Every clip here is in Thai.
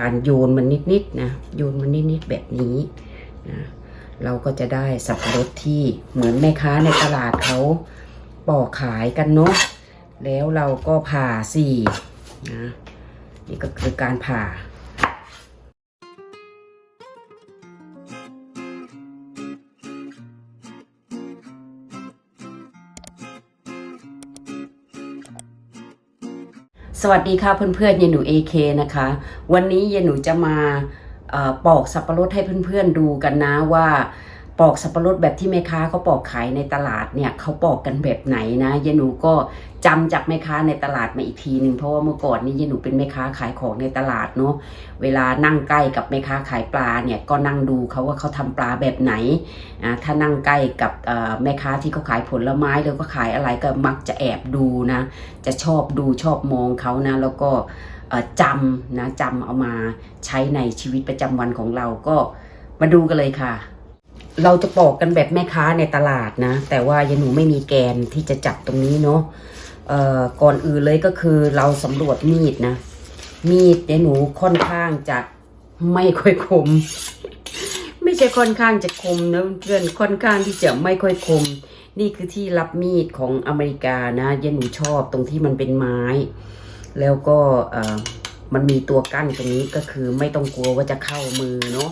การโยนมันนิดๆนะโยนมันนิดๆแบบนี้นะเราก็จะได้สับปะรดที่เหมือนแม่ค้าในตลาดเขาปอกขายกันเนาะแล้วเราก็ผ่าสี่นะนี่ก็คือการผ่า สวัสดีค่ะเพื่อนๆเยนหนู AK นะคะ วันนี้เยนหนูจะมาออปอกสับปะรดให้เพื่อนๆดูกันนะว่า ปอกสับปะรดแบบที่แม่ค้าเขาปอกขายในตลาดเนี่ยเขาปอกกันแบบไหนนะเยนหนูก็จำจากแม่ค้าในตลาดมาอีกทีหนึ่งเพราะว่าเมื่อก่อนนี้เยนหนูเป็นแม่ค้าขายของในตลาดเนาะเวลานั่งใกล้กับแม่ค้าขายปลาเนี่ยก็นั่งดูเขาว่าเขาทำปลาแบบไหนอ่าถ้านั่งใกล้กับแม่ค้าที่เขาขายผลไม้หรือก็ขายอะไรก็มักจะแอบดูนะ จะชอบดูชอบมองเขานะ แล้วก็จำนะจำเอามาใช้ในชีวิตประจำวันของเราก็มาดูกันเลยค่ะ เราจะปอกกันแบบแม่ค้าในตลาดนะ แต่ว่ายายหนูไม่มีแกนที่จะจับตรงนี้เนาะก่อนอื่นเลยก็คือเราสำรวจมีดนะ มีดยายหนูค่อนข้างจะไม่ค่อยคม ไม่ใช่ค่อนข้างจะคมนะเพื่อนค่อนข้างที่จะไม่ค่อยคม นี่คือที่รับมีดของอเมริกานะยายหนูชอบตรงที่มันเป็นไม้ แล้วก็มันมีตัวกั้นตรงนี้ก็คือไม่ต้องกลัวว่าจะเข้ามือเนาะ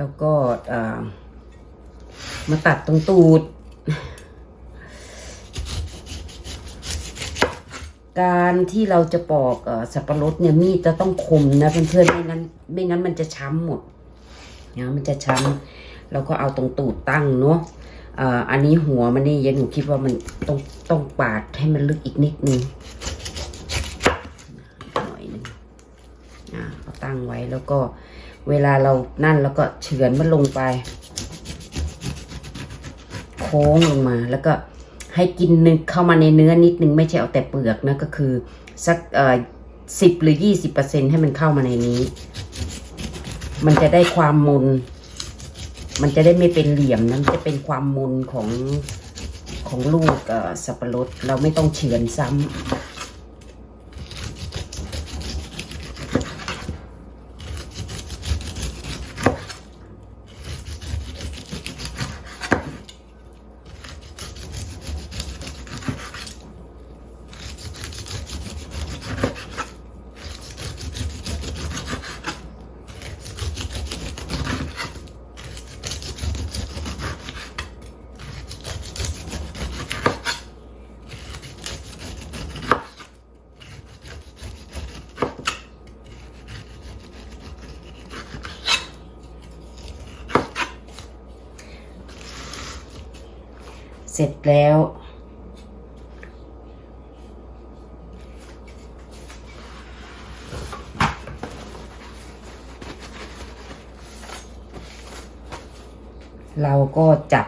แล้วก็มาตัดตรงตูด การที่เราจะปอกอสับปะรดเนี่ยมีดจะต้องคมนะเพื่อนๆไม่งั้น ไม่งั้นมันจะช้ำหมดนะมันจะช้ำเราก็เอาตรงตูดตั้งเนาะอันนี้หัวมันนี่ยันหนูคิดว่ามันต้องต้องปาดให้มันลึกอีกนิดนึงหน่อยหนึงอ่าเอาตั้งไว้แล้วก็ เวลาเรานั่นแล้วก็เฉือนมันลงไป โค้งลงมาแล้วก็ให้กินนึงเข้ามาในเนื้อนิดนึงไม่ใช่เอาแต่เปลือกนะก็คือสักเอ่อสิบหรือยี่สิบเปอร์เซ็นให้มันเข้ามาในนี้ มันจะได้ความมนมันจะได้ไม่เป็นเหลี่ยมนะมันจะเป็นความมนของของลูกสับปะรดเราไม่ต้องเฉือนซ้ำ เสร็จแล้ว เราก็จับ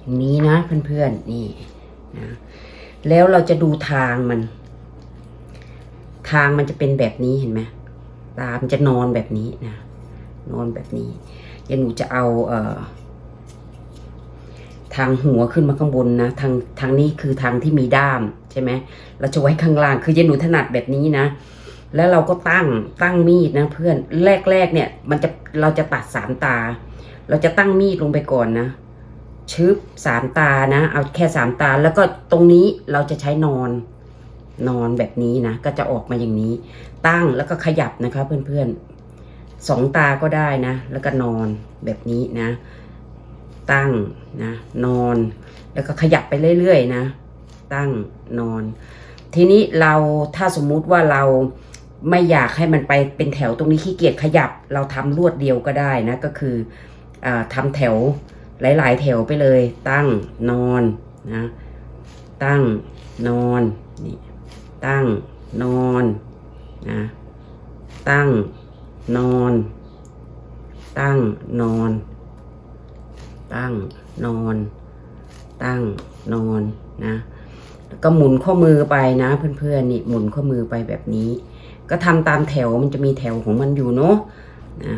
อย่างนี้นะเพื่อนๆนี่นะแล้วเราจะดูทางมัน ทางมันจะเป็นแบบนี้เห็นไหมตามันจะนอนแบบนี้นะนอนแบบนี้เดี๋ยวหนูจะเอาเอ่อ ทางหัวขึ้นมาข้างบนนะทางทางนี้คือทางที่มีด้ามใช่ไหมเราจะไว้ข้างล่างคือเยนหนูถนัดแบบนี้นะ แล้วเราก็ตั้งตั้งมีดนะเพื่อนแรกๆเนี่ย มันจะเราจะตัดสามตา เราจะตั้งมีดลงไปก่อนนะชึบสามตานะ เอาแค่สามตา แล้วก็ตรงนี้เราจะใช้นอน นอนแบบนี้นะ ก็จะออกมาอย่างนี้ ตั้งแล้วก็ขยับนะคะเพื่อนๆสองตาก็ได้นะ แล้วก็นอนแบบนี้นะ ตั้งนะนอน แล้วก็ขยับไปเรื่อยๆนะ ตั้งนอน ทีนี้เราถ้าสมมุติว่าเราไม่อยากให้มันไปเป็นแถวตรงนี้ขี้เกียจขยับ เราทำลวดเดียวก็ได้นะก็คืออทำแถวหลาย ๆ แถวไปเลย ตั้งนอนนะตั้งนอนนี่ตั้งนอนนะตั้งนอน ตั้งนอน ตั้งนอน ตั้งนอนนะแล้วก็หมุนข้อมือไปนะเพื่อนๆนี่หมุนข้อมือไปแบบนี้ ก็ทำตามแถวมันจะมีแถวของมันอยู่เนาะนะ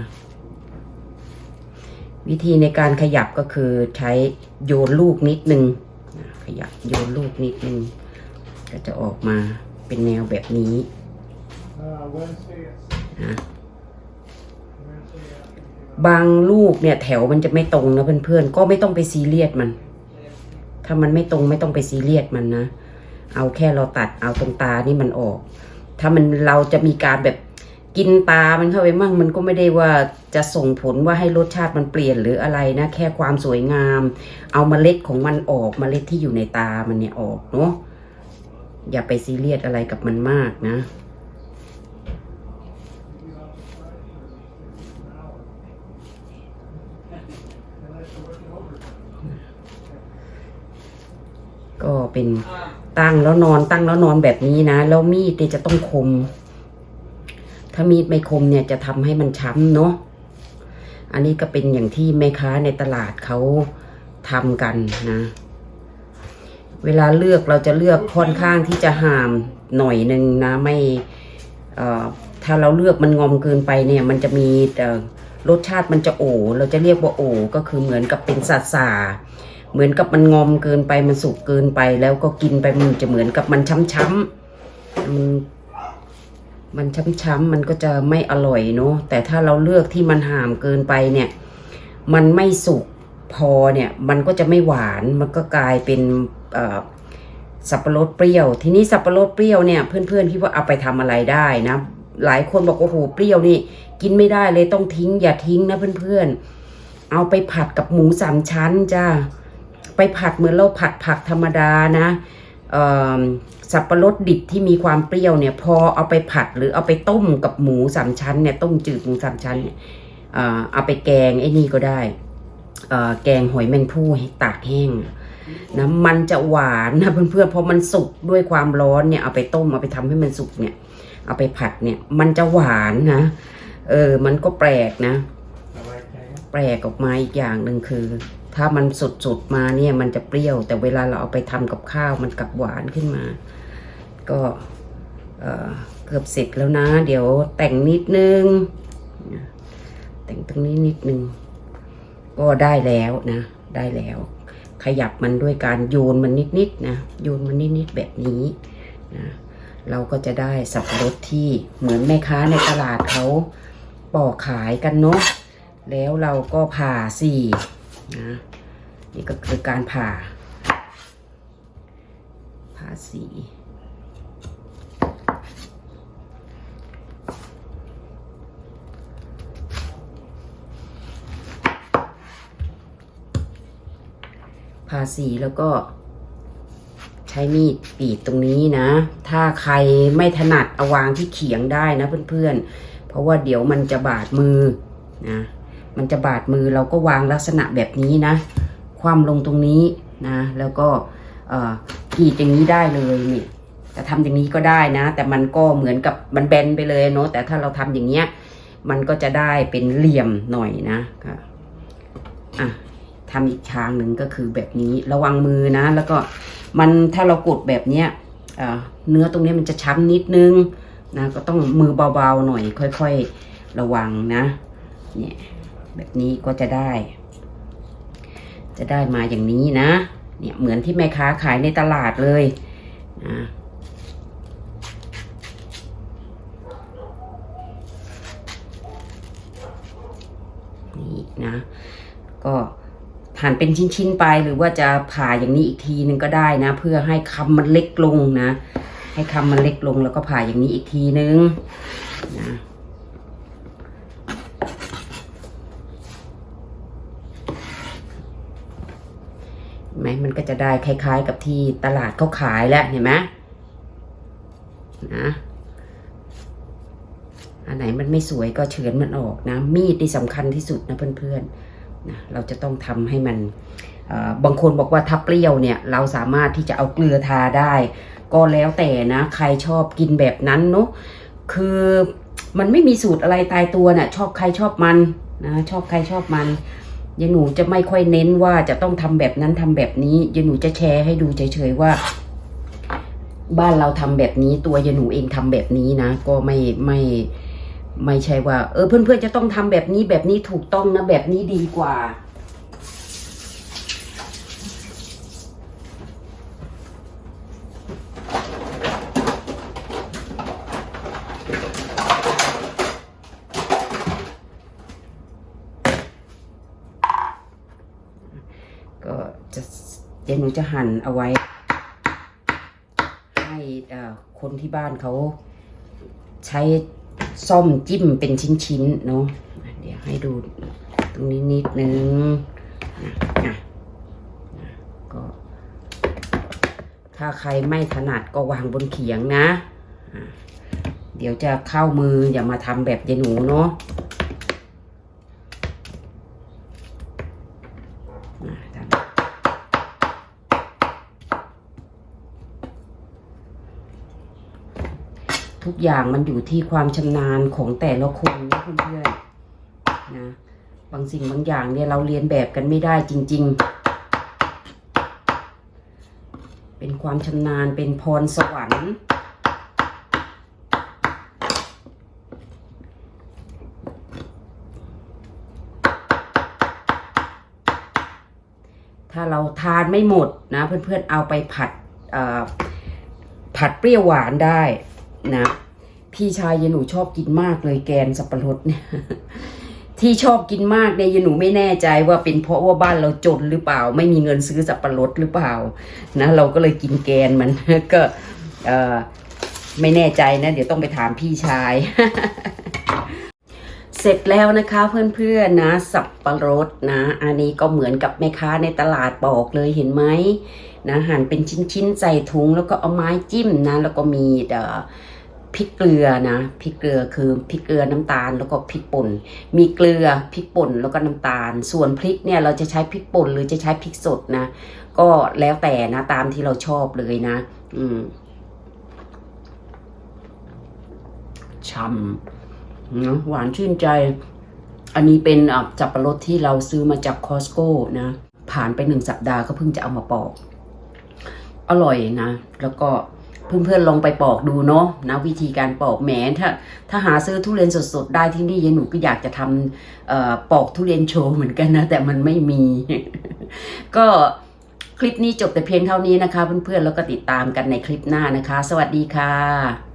วิธีในการขยับก็คือใช้โยนลูกนิดนึงขยับโยนลูกนิดนึง ก็จะออกมาเป็นแนวแบบนี้นะ บางลูกเนี่ยแถวมันจะไม่ตรงนะเพื่อนๆ ก็ไม่ต้องไปซีเรียสมัน ถ้ามันไม่ตรงไม่ต้องไปซีเรียสมันนะ เอาแค่เราตัดเอาตรงตานี่มันออก ถ้ามันเราจะมีการแบบกินตา มันเข้าไปมั่งมันก็ไม่ได้ว่าจะส่งผลว่าให้รสชาติมันเปลี่ยนหรืออะไรนะ แค่ความสวยงาม เอาเมล็ดของมันออกเมล็ดที่อยู่ในตามันเนี่ยออกเนาะ อย่าไปซีเรียสอะไรกับมันมากนะ ก็ เป็นตั้งแล้วนอนตั้งแล้วนอนแบบนี้นะ แล้วมีดเนี่ยจะต้องคม ถ้ามีดไม่คมเนี่ยจะทำให้มันช้ำเนาะอันนี้ก็เป็นอย่างที่แม่ค้าในตลาดเขาทำกันนะ เวลาเลือกเราจะเลือกค่อนข้างที่จะห่ามหน่อยหนึ่งนะไม่ถ้าเราเลือกมันงอมเกินไปเนี่ย มันจะมีรสชาติมันจะโอเราจะเรียกว่าโอก็คือเหมือนกับเป็นสาสา เหมือนกับมันงอมเกินไปมันสุกเกินไป แล้วก็กินไปมันจะเหมือนกับมันช้ำๆมันมันช้ำๆมันก็จะไม่อร่อยเนาะแต่ถ้าเราเลือกที่มันห่ามเกินไปเนี่ย มันไม่สุกพอเนี่ย มันก็จะไม่หวานมันก็กลายเป็นสับปะรดเปรี้ยว ทีนี้สับปะรดเปรี้ยวเนี่ยเพื่อนๆคิดว่าเอาไปทำอะไรได้นะ หลายคนบอกว่าโอ้โหเปรี้ยวนี่กินไม่ได้เลยต้องทิ้งอย่าทิ้งนะเพื่อนๆเอาไปผัดกับหมูสามชั้นจ้า ไปผัดเหมือนเราผัดผักธรรมดานะสับปะรดดิบที่มีความเปรี้ยวเนี่ย พอเอาไปผัดหรือเอาไปต้มกับหมูสามชั้นเนี่ยต้มจืดหมูสามชั้นเนี่ยเอาไปแกงไอ้นี่ก็ได้แกงหอยแมงผู้ตากแห้งนะมันจะหวานนะเพื่อนๆเพราะมันสุกด้วยความร้อนเนี่ยเอาไปต้มเอาไปทำให้มันสุกเนี่ย เอาไปผัดเนี่ย มันจะหวานนะเออมันก็แปลกนะ แปลกออกมาอีกอย่างหนึ่งคือ ถ้ามันสดๆมาเนี่ยมันจะเปรี้ยว แต่เวลาเราเอาไปทำกับข้าวมันกลับหวานขึ้นมา ก็เกือบเสร็จแล้วนะ เดี๋ยวแต่งนิดนึง แต่งตรงนี้นิดนึง ก็ได้แล้วนะ ได้แล้ว ขยับมันด้วยการโยนมันนิดๆนะ โยนมันนิดๆแบบนี้นะเราก็จะได้สับปะรดที่เหมือนแม่ค้าในตลาดเขาปอกขายกันเนาะแล้วเราก็ผ่าสี่นะ นี่ก็คือการผ่าผ่าสีผ่าสีแล้วก็ ใช้มีดกรีดตรงนี้นะ ถ้าใครไม่ถนัดเอาวางที่เขียงได้นะเพื่อนๆ เพราะว่าเดี๋ยวมันจะบาดมือนะ มันจะบาดมือเราก็วางลักษณะแบบนี้นะ ความลงตรงนี้นะ แล้วก็เอ่อกรีดอย่างนี้ได้เลยนี่จะทำอย่างนี้ก็ได้นะ แต่มันก็เหมือนกับมันแบนไปเลยเนาะแต่ถ้าเราทำอย่างเงี้ยมันก็จะได้เป็นเหลี่ยมหน่อยนะก็อะทำอีกทางหนึ่งก็คือแบบนี้ระวังมือนะ แล้วก็มันถ้าเรากดแบบเนี้ยเอ่อเนื้อตรงนี้มันจะช้ำนิดนึงนะก็ต้องมือเบาๆหน่อยค่อย ๆ ระวังนะเนี่ยแบบนี้ก็จะได้ จะได้มาอย่างนี้นะ เนี่ยเหมือนที่แม่ค้าขายในตลาดเลยนะนี่นะ ก็หั่นเป็นชิ้นๆไปหรือว่าจะผ่าอย่างนี้อีกทีนึงก็ได้นะ เพื่อให้คำมันเล็กลงนะ ให้คำมันเล็กลงแล้วก็ผ่าอย่างนี้อีกทีนึงนะ เห็นไห มันก็จะได้คล้ายๆกับที่ตลาดเขาขายแล้วเห็นไหมนะอันไหนมันไม่สวยก็เฉือนมันออกนะ มีดที่สำคัญที่สุดนะเพื่อนๆนะเราจะต้องทำให้มันบางคนบอกว่าถ้าเปรี้ยวเนี่ย เราสามารถที่จะเอาเกลือทาได้ ก็แล้วแต่นะ ใครชอบกินแบบนั้นเนาะคือมันไม่มีสูตรอะไรตายตัวน่ะชอบใครชอบมันนะชอบใครชอบมัน ยายหนูจะไม่ค่อยเน้นว่าจะต้องทำแบบนั้นทำแบบนี้ยายหนูจะแชร์ให้ดูเฉยๆว่า บ้านเราทำแบบนี้ ตัวยายหนูเองทำแบบนี้นะ ก็ไม่ไม่ไม่ใช่ว่า เออเพื่อนๆจะต้องทำแบบนี้แบบนี้ถูกต้องนะแบบนี้ดีกว่า ก็จะเดี๋ยว หนูจะหั่นเอาไว้ ให้คนที่บ้านเขาใช้ซ่อมจิ้มเป็นชิ้นๆเนาะเดี๋ยวให้ดูตรงนี้นิดนึงนะนะก็ถ้าใครไม่ถนัดก็วางบนเขียงนะ เดี๋ยวจะเข้ามืออย่ามาทำแบบยายหนูเนาะอะทำ ทุกอย่างมันอยู่ที่ความชำนาญของแต่ละคนนะเพื่อนๆนะบางสิ่งบางอย่างเนี่ยเราเรียนแบบกันไม่ได้จริง ๆ เป็นความชำนาญเป็นพรสวรรค์ ถ้าเราทานไม่หมดนะเพื่อนๆเอาไปผัดผัดเปรี้ยวหวานได้ นะพี่ชายยายหนูชอบกินมากเลยแกนสับปะรดเนี่ยที่ชอบกินมากเนี่ยยายหนูไม่แน่ใจว่าเป็นเพราะว่าบ้านเราจนหรือเปล่า ไม่มีเงินซื้อสับปะรดหรือเปล่านะเราก็เลยกินแกนมันก็เออไม่แน่ใจนะ เดี๋ยวต้องไปถามพี่ชาย เสร็จแล้วนะคะเพื่อนๆนะ สับปะรดนะ อันนี้ก็เหมือนกับแม่ค้าในตลาดบอกเลยเห็นไหม นะหั่นเป็นชิ้นๆใส่ถุงแล้วก็เอาไม้จิ้มนะ แล้วก็มีเอ่อพริกเกลือนะพริกเกลือคือพริกเกลือน้ำตาลแล้วก็พริกป่น มีเกลือพริกป่นแล้วก็น้ำตาล ส่วนพริกเนี่ยเราจะใช้พริกป่นหรือจะใช้พริกสดนะ ก็แล้วแต่นะตามที่เราชอบเลยนะ อืมช่ำนะหวานชื่นใจ อันนี้เป็นจับปะรดที่เราซื้อมาจากคอสโก้นะ ผ่านไปหนึ่งสัปดาห์ก็เพิ่งจะเอามาปอก อร่อยนะ แล้วก็เพื่อนๆลองไปปอกดูเนาะนะวิธีการปอกแหมถ้าถ้าหาซื้อทุเรียนสดๆได้ที่นี่ยายหนูก็อยากจะทำปอกทุเรียนโชว์เหมือนกันนะ แต่มันไม่มี ก็คลิปนี้จบแต่เพียงเท่านี้นะคะ เพื่อนๆแล้วก็ติดตามกันในคลิปหน้านะคะ สวัสดีค่ะ